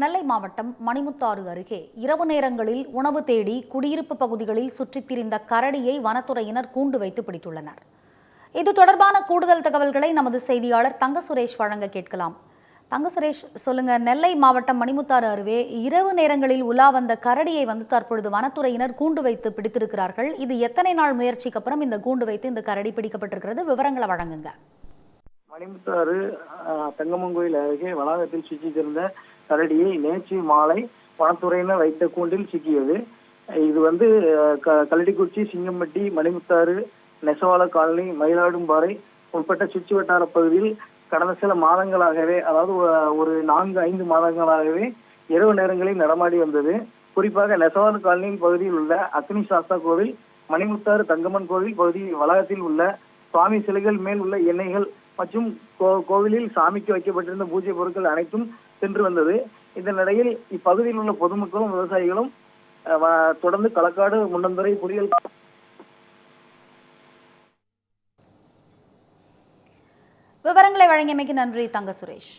நெல்லை மாவட்டம் மணிமுத்தாறு அருகே இரவு நேரங்களில் உணவு தேடி குடியிருப்பு பகுதிகளில் சுற்றித் திரிந்த கரடியை வனத்துறையினர் கூண்டு வைத்து பிடித்துள்ளனர். இது தொடர்பான கூடுதல் தகவல்களை நமது செய்தியாளர் தங்க சுரேஷ் வழங்க கேட்கலாம். தங்க சுரேஷ் சொல்லுங்க நெல்லை மாவட்டம் மணிமுத்தாறு அருவே இரவு நேரங்களில் உலா வந்த கரடியை வந்து தற்பொழுது வனத்துறையினர் கூண்டு வைத்து பிடித்திருக்கிறார்கள். இது எத்தனை நாள் முயற்சிக்கு அப்புறம் இந்த கூண்டு வைத்து இந்த கரடி பிடிக்கப்பட்டிருக்கிறது? விவரங்களை வழங்குங்க. மணிமுத்தாறு தங்கமங்கோயில் அருகே வளாகத்தில் சுற்றித்திருந்த கரடியை நேற்று மாலை வனத்துறையினர் வைத்த கூண்டில் சிக்கியது. இது வந்து க- கல்லடிக்குச்சி சிங்கம்பட்டி மணிமுத்தாறு நெசவாள காலனி மயிலாடும்பாறை உட்பட்ட சுற்று வட்டார பகுதியில் கடந்த சில மாதங்களாகவே அதாவது ஒரு நான்கு ஐந்து மாதங்களாகவே இரவு நேரங்களில் நடமாடி வந்தது. குறிப்பாக நெசவாள காலனி பகுதியில் உள்ள அக்னி சாஸ்தா கோவில் மணிமுத்தாறு தங்கம்மன் கோவில் பகுதி வளாகத்தில் உள்ள சுவாமி சிலைகள் மேல் உள்ள எண்ணெய்கள் மற்றும் கோ- கோவிலில் சாமிக்கு வைக்கப்பட்டிருந்த பூஜை பொருட்கள் அனைத்தும் சென்று வந்தது. இந்த நிலையில் இப்பகுதியில் உள்ள பொதுமக்களும் விவசாயிகளும் தொடர்ந்து களக்காடு முன்னந்துறை புலிகள் விவரங்களை வழங்கியமைக்கு நன்றி தங்க சுரேஷ்.